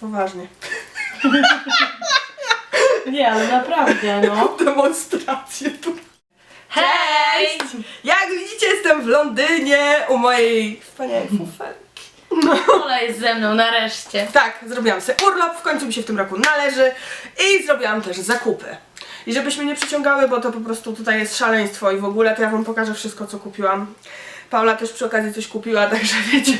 Poważnie. Nie, ale naprawdę, no. Demonstrację tu. Hej! Jak widzicie, jestem w Londynie u mojej wspaniałej fufelki. Ola jest ze mną, nareszcie. Tak, zrobiłam sobie urlop, w końcu mi się w tym roku należy i zrobiłam też zakupy. I żebyśmy nie przyciągały, bo to po prostu tutaj jest szaleństwo i w ogóle to ja wam pokażę wszystko, co kupiłam. Paula też przy okazji coś kupiła, także wiecie,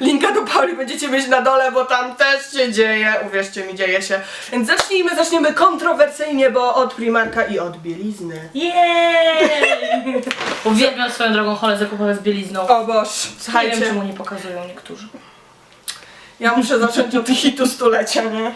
linka do Pauli będziecie mieć na dole, bo tam też się dzieje, uwierzcie mi, dzieje się. Więc zacznijmy, zaczniemy kontrowersyjnie, bo od Primarka i od bielizny. Jej! Uwielbiam swoją drogą hole zakupowe z bielizną. O Boż, Nie wiem, słuchajcie, czemu nie pokazują niektórzy. ja muszę zacząć od hitu stulecia, nie?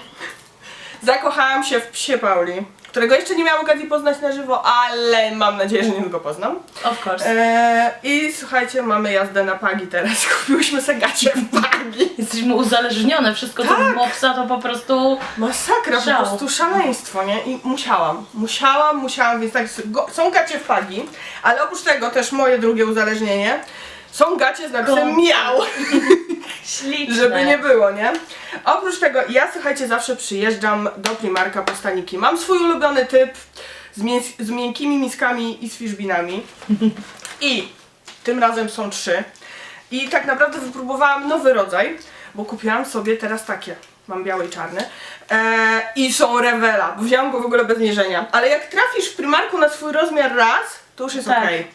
Zakochałam się w psie Pauli, którego jeszcze nie miałam okazji poznać na żywo, ale mam nadzieję, że niedługo poznam. Of course. Eee, I słuchajcie, mamy jazdę na pagi teraz. Kupiłyśmy sobie gacie w pagi. Jesteśmy uzależnione, wszystko co Tak. mopsa to po prostu... Masakra, Szał. po prostu szaleństwo, nie? I musiałam, musiałam, musiałam, więc tak, go, są gacie w pagi, ale oprócz tego też moje drugie uzależnienie, są gacie z napisem Go. miał, Śliczne. żeby nie było, nie? Oprócz tego, ja słuchajcie, zawsze przyjeżdżam do Primarka po staniki. Mam swój ulubiony typ z, mięs- z miękkimi miskami i z fiszbinami. I tym razem są trzy. I tak naprawdę wypróbowałam nowy rodzaj, bo kupiłam sobie teraz takie. Mam białe i czarne. Eee, I są rewela, bo wzięłam go w ogóle bez mierzenia. Ale jak trafisz w Primarku na swój rozmiar raz, to już jest Tak. okej.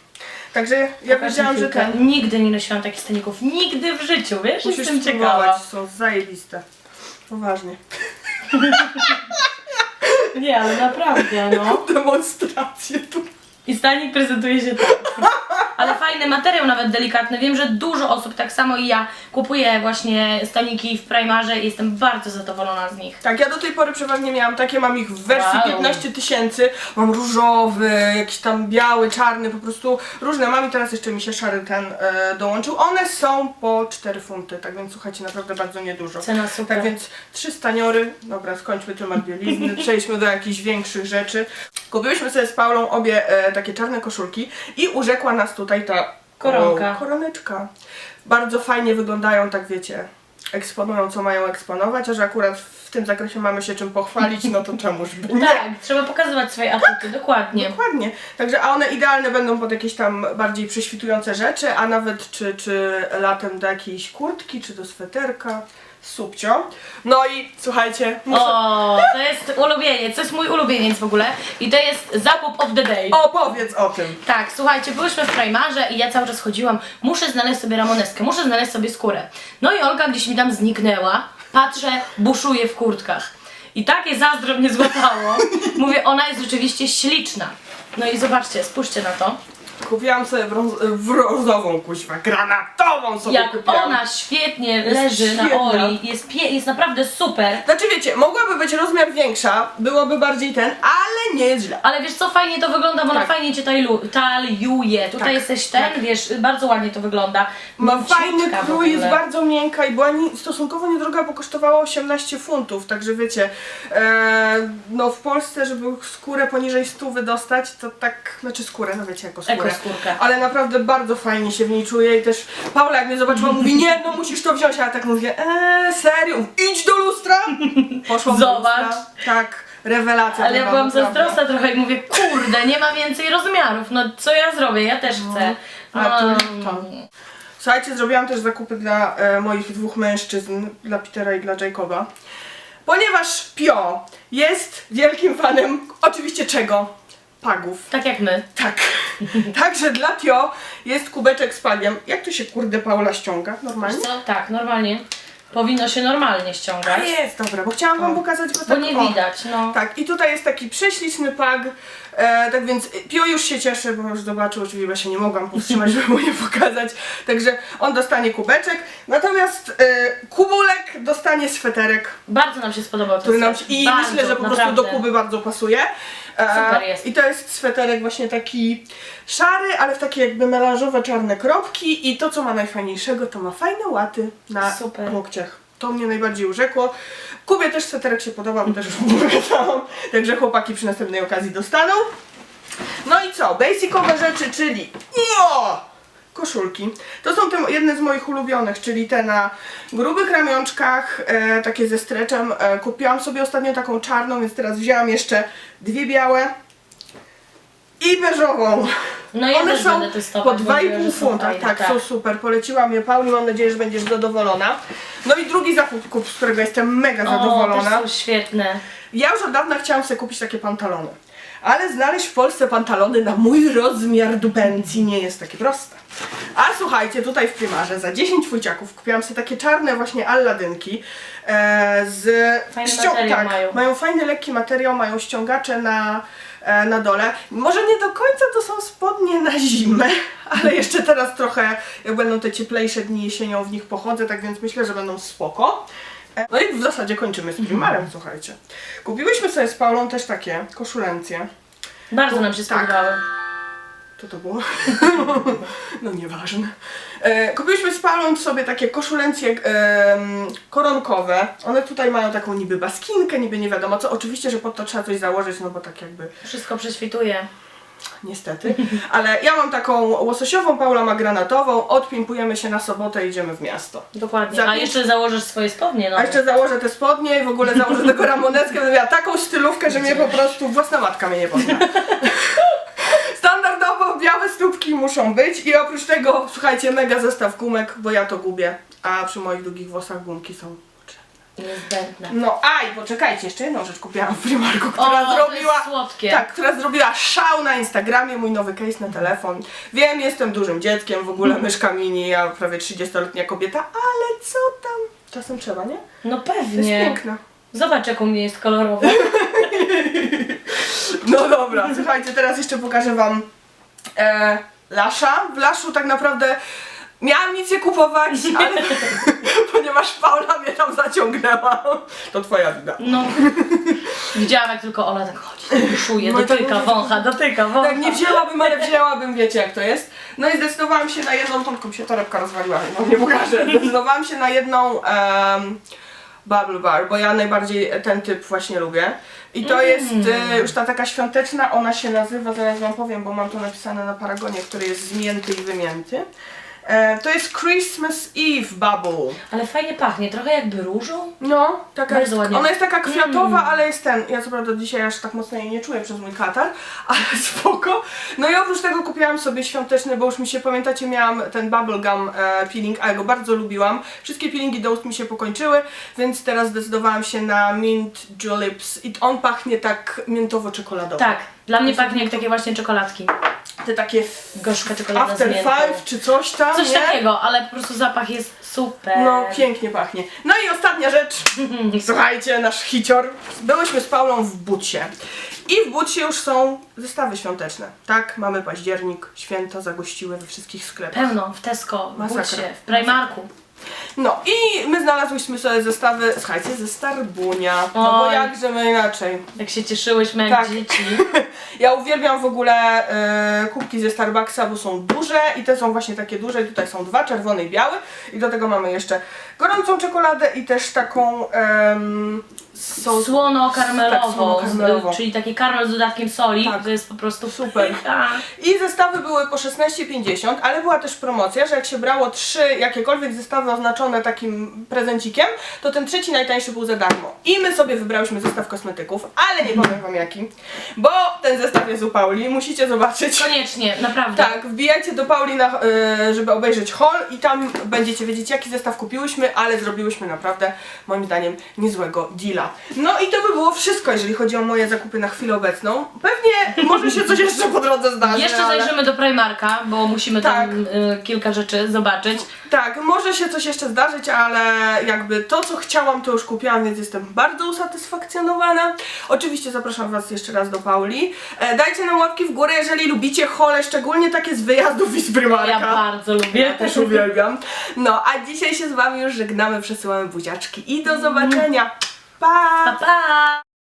Także ja Pokaż wiedziałam, mi że chwilkę. ten... Nigdy nie nosiłam takich staników. Nigdy w życiu, wiesz? Musisz Jestem spróbować, ciekawa. są zajebiste. Poważnie. Nie, ale naprawdę, no. Demonstrację tu. I stanik prezentuje się tak. Ale fajny materiał, nawet delikatny. Wiem, że dużo osób, tak samo i ja, kupuje właśnie staniki w Primarze i jestem bardzo zadowolona z nich. Tak, ja do tej pory przeważnie miałam takie, mam ich w wersji Wow. 15 tysięcy, mam różowy, jakiś tam biały, czarny, po prostu różne mam i teraz jeszcze mi się szary ten e, dołączył. One są po 4 funty, tak więc słuchajcie, naprawdę bardzo niedużo. Cena super. Tak więc trzy staniory, dobra, skończmy temat bielizny, przejdźmy do jakichś większych rzeczy. Kupiłyśmy sobie z Paulą obie e, takie czarne koszulki i urzekła nas tutaj ta Koronka. O, koroneczka. Bardzo fajnie wyglądają, tak wiecie, eksponują co mają eksponować, a że akurat w tym zakresie mamy się czym pochwalić, no to czemuż by nie. Tak, trzeba pokazywać swoje atuty, dokładnie. Dokładnie. Także, a one idealne będą pod jakieś tam bardziej prześwitujące rzeczy, a nawet czy, czy latem do jakiejś kurtki, czy do sweterka. Subcio. No i słuchajcie, muszę... O, to jest ulubieniec, to jest mój ulubieniec w ogóle. I to jest zakup of the day. Opowiedz o tym. Tak, słuchajcie, byłyśmy w Primarze i ja cały czas chodziłam, muszę znaleźć sobie ramoneskę, muszę znaleźć sobie skórę. No i Olga gdzieś mi tam zniknęła, patrzę, buszuje w kurtkach. I takie zazdro mnie złapało. Mówię, ona jest rzeczywiście śliczna. No i zobaczcie, spójrzcie na to. Kupiłam sobie w brązową kuźwa, granatową sobie Jak kupiłam. ona świetnie leży na świetna. Oli, jest, pie- jest naprawdę super. Znaczy wiecie, mogłaby być rozmiar większa, byłoby bardziej ten, nie jest źle. Ale wiesz co, fajnie to wygląda, bo ona Tak. fajnie cię taliu- taliuje. Tutaj Tak, jesteś ten, tak. wiesz, bardzo ładnie to wygląda. Ma fajny w krój, jest bardzo miękka i była ni- stosunkowo niedroga, bo kosztowała 18 funtów, także wiecie, e, no w Polsce, żeby skórę poniżej 100 wydostać, to tak, znaczy skórę, no wiecie, jako skórę. Ekoskórkę. Ale naprawdę bardzo fajnie się w niej czuję i też Paula jak mnie zobaczyła mówi, nie no musisz to wziąć, a ja tak mówię, eee, serio, idź do lustra! Poszłam Zobacz. do lustra, tak, rewelacja. Ale ja była, byłam zazdrosna trochę i mówię, kurde, nie ma więcej rozmiarów, no co ja zrobię, ja też chcę. A tu No, to. Słuchajcie, zrobiłam też zakupy dla e, moich dwóch mężczyzn, dla Petera i dla Jacoba. Ponieważ Pio jest wielkim fanem, oczywiście czego? Pagów. tak jak my. Tak. Także dla Pio jest kubeczek z pagiem. Jak to się kurde Paula ściąga? Normalnie? Wiesz co? Tak, normalnie. Powinno się normalnie A ściągać, jest, dobra, bo chciałam wam pokazać go bo tak nie o. widać, no. Tak, i tutaj jest taki prześliczny pag, e, tak więc Pio już się cieszy, bo już zobaczył, oczywiście się nie mogłam powstrzymać, żeby mu nie pokazać, także on dostanie kubeczek, natomiast e, Kubulek dostanie sweterek, Bardzo nam się spodobał ten który nam się, i Bardzo, myślę, że po prostu naprawdę. do Kuby bardzo pasuje. E, Super jest. I to jest sweterek właśnie taki szary, ale w takie jakby melanżowe czarne kropki i to co ma najfajniejszego, to ma fajne łaty na Super. łokciach. To mnie najbardziej urzekło. Kubie też sweterek się podobał, bo też pokazałam. Także chłopaki przy następnej okazji dostaną. No i co? Basicowe rzeczy, czyli koszulki. To są te jedne z moich ulubionych, czyli te na grubych ramionczkach, e, takie ze streczem. E, kupiłam sobie ostatnio taką czarną, więc teraz wzięłam jeszcze dwie białe i beżową. No ja One też są będę testować, po bo 2,5 wiem, że są funta. fajne, Tak, tak. są super. Poleciłam je Pauli, mam nadzieję, że będziesz zadowolona. No i drugi zakup, kup, z którego jestem mega O, zadowolona. są świetne. Ja już od dawna chciałam sobie kupić takie pantalony. Ale znaleźć w Polsce pantalony na mój rozmiar dupencji nie jest takie proste. A słuchajcie, tutaj w Primarze za 10 fuciaków kupiłam sobie takie czarne właśnie alladynki e, z... Fajny materiał tak, mają. mają fajny, lekki materiał, mają ściągacze na, e, na dole. Może nie do końca to są spodnie na zimę, ale jeszcze teraz trochę, jak będą te cieplejsze dni jesienią w nich pochodzę, tak więc myślę, że będą spoko. E, No i w zasadzie kończymy z Primarem, słuchajcie. Kupiłyśmy sobie z Paulą też takie koszulencje. Bardzo nam się Tak. spodobały. Co to było? no nieważne. E, kupiłyśmy z Paulą sobie takie koszulencje em, koronkowe. One tutaj mają taką niby baskinkę, niby nie wiadomo co. Oczywiście, że pod to trzeba coś założyć, no bo tak jakby Wszystko prześwituje. Niestety. Ale ja mam taką łososiową, Paula ma granatową. Odpimpujemy się na sobotę i idziemy w miasto. Dokładnie. Za A pięć- jeszcze założysz swoje spodnie, no. A jeszcze założę te spodnie i w ogóle założę tego ramoneskę, będę miała taką stylówkę, że mnie po prostu własna matka mnie nie pozna. Standardowo białe stópki muszą być i oprócz tego, słuchajcie, mega zestaw gumek, bo ja to gubię, a przy moich długich włosach gumki są No a i poczekajcie, jeszcze jedną rzecz kupiłam w Primarku, która to zrobiła... jest słodkie. Tak, która zrobiła szał na Instagramie, mój nowy case na telefon. Wiem, jestem dużym dzieckiem, w ogóle myszka mini, ja prawie 30-letnia kobieta, ale co tam? Czasem trzeba, nie? No Jest pewnie. piękna. Zobacz jak u mnie jest kolorowo. No dobra, słuchajcie, teraz jeszcze pokażę wam e, Lasza. W Laszu tak naprawdę miałam nic nie kupować, ale ponieważ Paula mnie tam zaciągnęła, to twoja wina. No. Widziałam jak tylko Ola tak chodzi, buszuje, No i tak dotyka, mówię, wącha, dotyka, wącha. Tak, nie wzięłabym, ale wzięłabym, wiecie jak to jest. No i zdecydowałam się na jedną, tą mi się torebka rozwaliła, no nie pokażę. Zdecydowałam się na jedną em, Bubble Bar, bo ja najbardziej ten typ właśnie lubię. I to jest e, już ta taka świąteczna, ona się nazywa, zaraz wam powiem, bo mam to napisane na paragonie, który jest zmięty i wymięty. E, to jest Christmas Eve Bubble. Ale fajnie pachnie, trochę jakby różą. No, taka Bardzo jest, ładnie. ona jest taka kwiatowa, ale jest ten. Ja co prawda dzisiaj aż tak mocno jej nie czuję przez mój katar, ale spoko. No i oprócz tego kupiłam sobie świąteczny, bo już mi się pamiętacie, miałam ten bubblegum e, peeling, a ja go bardzo lubiłam. Wszystkie peelingi do ust mi się pokończyły, więc teraz zdecydowałam się na Mint Juleps i on pachnie tak miętowo-czekoladowo. Tak, dla mnie pachnie jak takie właśnie czekoladki. Te takie Gorzka czekolada After miętą. Five czy coś tam, Coś nie? takiego, ale po prostu zapach jest super. No, pięknie pachnie. No i ostatnia rzecz. Słuchajcie, nasz hicior. Byłyśmy z Paulą w Bucie. I w Bucie już są zestawy świąteczne. Tak, mamy październik, święta zagościły we wszystkich sklepach. Pełno, w Tesco, w Masakra. Bucie, w Primarku. No i my znalazłyśmy sobie zestawy, słuchajcie, ze Starbunia. No bo Oj. jakże my inaczej. Jak się cieszyłyśmy jak Tak. dzieci. Ja uwielbiam w ogóle e, kubki ze Starbucksa, bo są duże i te są właśnie takie duże. I tutaj są dwa, czerwony i biały. I do tego mamy jeszcze gorącą czekoladę i też taką em, sos. Słono-karmelową, Tak, z- czyli taki karmel z dodatkiem soli, Tak. to jest po prostu Super. I zestawy były po 16,50, ale była też promocja, że jak się brało trzy jakiekolwiek zestawy oznaczone takim prezencikiem, to ten trzeci najtańszy był za darmo. I my sobie wybrałyśmy zestaw kosmetyków, ale nie powiem wam jaki, bo ten zestaw jest u Pauli, musicie zobaczyć. Koniecznie, naprawdę. Tak, wbijajcie do Pauli, na, y, żeby obejrzeć haul i tam będziecie wiedzieć jaki zestaw kupiłyśmy, ale zrobiłyśmy naprawdę moim zdaniem niezłego deala. No i to by było wszystko, jeżeli chodzi o moje zakupy na chwilę obecną. Pewnie może się coś jeszcze po drodze zdarzy, Jeszcze ale... zajrzymy do Primarka, bo musimy Tak. tam y, kilka rzeczy zobaczyć. Tak, może się coś jeszcze zdarzyć, ale jakby to, co chciałam, to już kupiłam, więc jestem bardzo usatysfakcjonowana. Oczywiście zapraszam Was jeszcze raz do Pauli. E, dajcie nam łapki w górę, jeżeli lubicie hole, szczególnie takie z wyjazdów i z Primarka. Ja bardzo lubię. Ja też uwielbiam. No, a dzisiaj się z Wami już żegnamy, przesyłamy buziaczki i do zobaczenia. 爸，爸。